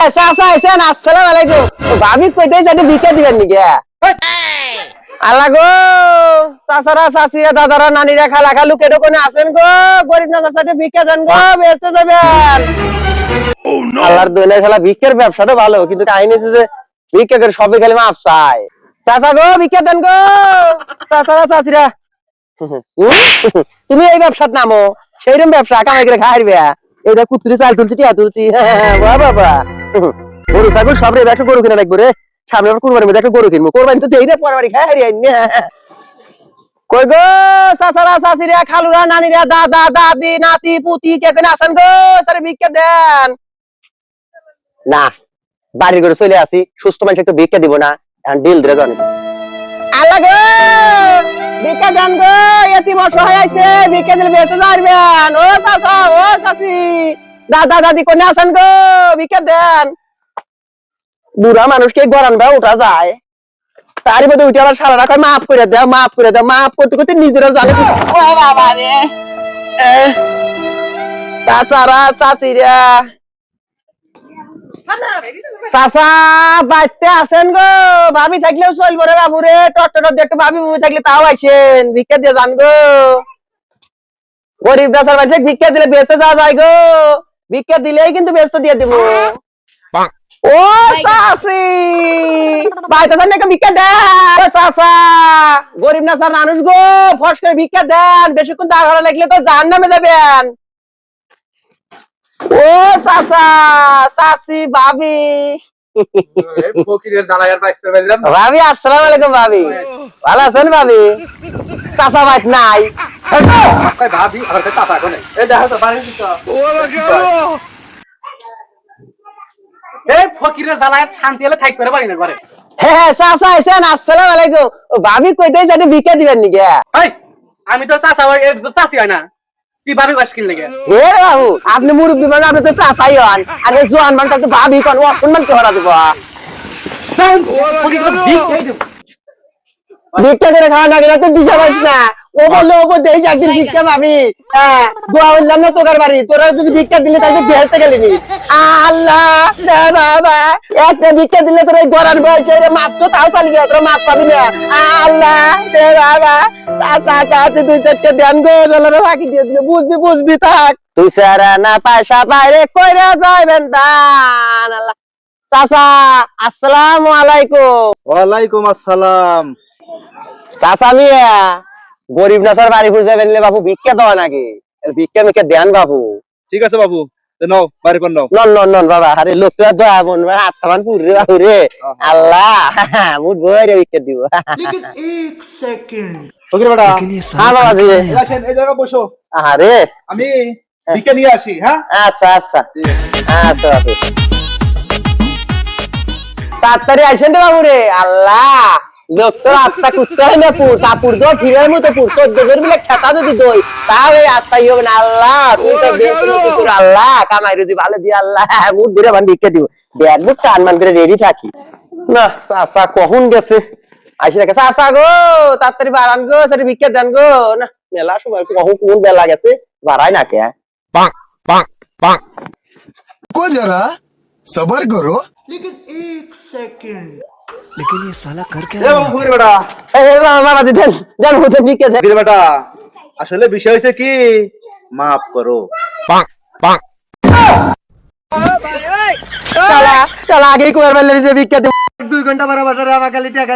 আসসালাম আলাইকুম। ভাবি কইতে যাতে বিকে দিবেন নাকি আল্লাহ গো চাচারা চাচিরা দাদারা নানিরা খালা খালু কেটো কোনে আছেন গো গরিব না চাচাটা বিকে দেন গো বেচতে যাবেন। আল্লাহর দইনের খেলা ভিক্ষের ব্যবসাটা ভালো কিন্তু কাহিনী হচ্ছে যে ভিক্ষা করে সবে খালি মাপ চায়। চাচা গো ভিক্ষা দেন গো। চাচারা চাচিরা। তুমি এই ব্যবসার নামো সেইরকম ব্যবসা কামাই করে খাইবে। এইটা কুতুরি চাল তুলছি টিয়া তুলছি বাবা বাবা গরু ছাগল সব রে একটা গরু কিনে রাখব রে। সামনে আবার মধ্যে একটা গরু কিনবো। কোরবানি তো দেই রে পরবারি খাই হারি আইনি কই গো চাচারা চাচিরা খালুরা, নানিরা দাদা দাদি নাতি, পুতি, কে কেন আছেন গো? তারে ভিক্ষা দেন। না বাড়ি করে চলে আসি, সুস্থ মানুষ একটু ভিক্ষা দিব না। এখন ডিল ধরে জন আল্লাহ গো, ভিক্ষা দেন গো এতি অসহায় আছে, ভিক্ষা দিলে বেঁচে যাবেন ও চাচা ও চাচি দাদা দাদি কোনে আছেন গো ভিক্ষা দেন। বুড়া মানুষকে গরান ভাই উঠা যায়। তারই মধ্যে উঠে আবার সারা রাখা মাফ করে দেয় মাফ করে দেয় মাফ করতে করতে নিজেরা জানে ও বাবা রে। চাচারা চাচিরা। চাচা বাড়িতে আছেন গো ভাবি থাকলেও চলবো রে বাবু রে টট দেখতে ভাবি বুবি থাকলে তাও আইসেন ভিক্ষা দিয়ে যান গো। গরিব রাসার বাড়িতে ভিক্ষা দিলে বেচতে যাওয়া যায় গো। ভিক্ষা দিলেই কিন্তু ব্যস্ত দিয়ে দিব। ও যান নাকি ভিক্ষা দেন? ও চাচা! গরিব না স্যার মানুষ গো ফস করে ভিক্ষা দেন। বেশিক্ষণ দাঁড় ভাড়া লাগলে তো জাহান নামে যাবেন। ও চাচা চাচি ভাবি। ভাবি আসসালামু আলাইকুম ভাবি। ভালো আছেন ভাবি? চাচা বাইক নাই। ভাবি কোনে ফকিরের জ্বালায় শান্তি হলে থাক করে বাড়ি না আলাইকুম ভাবি কইতে যাতে ভিক্ষা দিবেন নাকি আমি তো চাচা ভাবি বাস কিনলে গে হে বাবু আপনি মুরব্বী মানে আপনি তো চাচাই হন আর এই জোয়ান মানে তো ভাবি কোন অসম্মান কে হরা দিব দিক দেব করে খাওয়া না গেলে তো দিশা পাইছ না। ও বলল ও বলতে এই একদিন ভিক্ষা পাবি হ্যাঁ দোয়া বললাম না তোকার বাড়ি। তোরা যদি ভিক্ষা দিলে তাহলে বেহেস্তে গেলি নি। আল্লাহ বাবা। একটা ভিক্ষা দিলে তোর এই গরান বয়সে রে মাপ তো তাও চালিয়ে যাবে তোরা মাপ পাবি না। আল্লাহ রে বাবা। চাচা চাচি দুই চারটে ধ্যান গো রে ফাঁকি দিয়ে দিলে বুঝবি বুঝবি থাক। তুই সারা না পয়সা বাইরে কইরা যাইবেন দান আল্লাহ। চাচা আসসালামু আলাইকুম। ওয়ালাইকুম আসসালাম। চাচা মিয়া। গরিব নাসার বাড়ি খুঁজে যাবেন বাবু ভিক্ষা দেওয়া নাকি? ভিক্ষা মিক্ষা দেন বাবু ঠিক আছে বাবু তো নাও বাড়ি পর নাও। নন নন নন বাবা আরে লোকটা দয়া বোন হাত থামান পুরে বাবু রে। আল্লাহ মুড বইরে ভিক্ষা দিব। ফকির বেটা। হ্যাঁ বাবা জি আসেন এই জায়গা বসো। আরে আমি বিকে নিয়ে আসি হ্যাঁ? আচ্ছা আচ্ছা। আচ্ছা বাবু তাড়াতাড়ি আসেন রে বাবু রে। আল্লাহ। লোকটার আত্মা কুত্তা হয় না পুর তাপুর দো ফিরের মতো পুর। চোদ্দ জন মিলে খেতা যদি দই তাও এই আত্মাই হবে না আল্লাহ। তুই তো পুর আল্লাহ। কামাই রুজি ভালো দিয়ে আল্লাহ। মুখ ধরে বান ভিক্ষা দিব। ব্যাগ বুক টান মান করে রেডি থাকি। না চাচা কখন গেছে? আসি রাখে চাচা গো তাড়াতাড়ি বাড়ান গো সেটা ভিক্ষা দেন গো। না মেলা সময় কখন কোন বেলা গেছে বাড়াই না কে? को जरा सबर करो এ বাবু ফকির বেটা এই বাবা বাবা দেন দেন হুতে ভিক্ষা দেন ফকির বেটা আসলে বিষয় হয়েছে কি মাফ করো চলা চলা আগেই কুয়ার বেলে যে ভিক্ষা দেব দুই ঘন্টা পরে বসে আমার খালি টাকা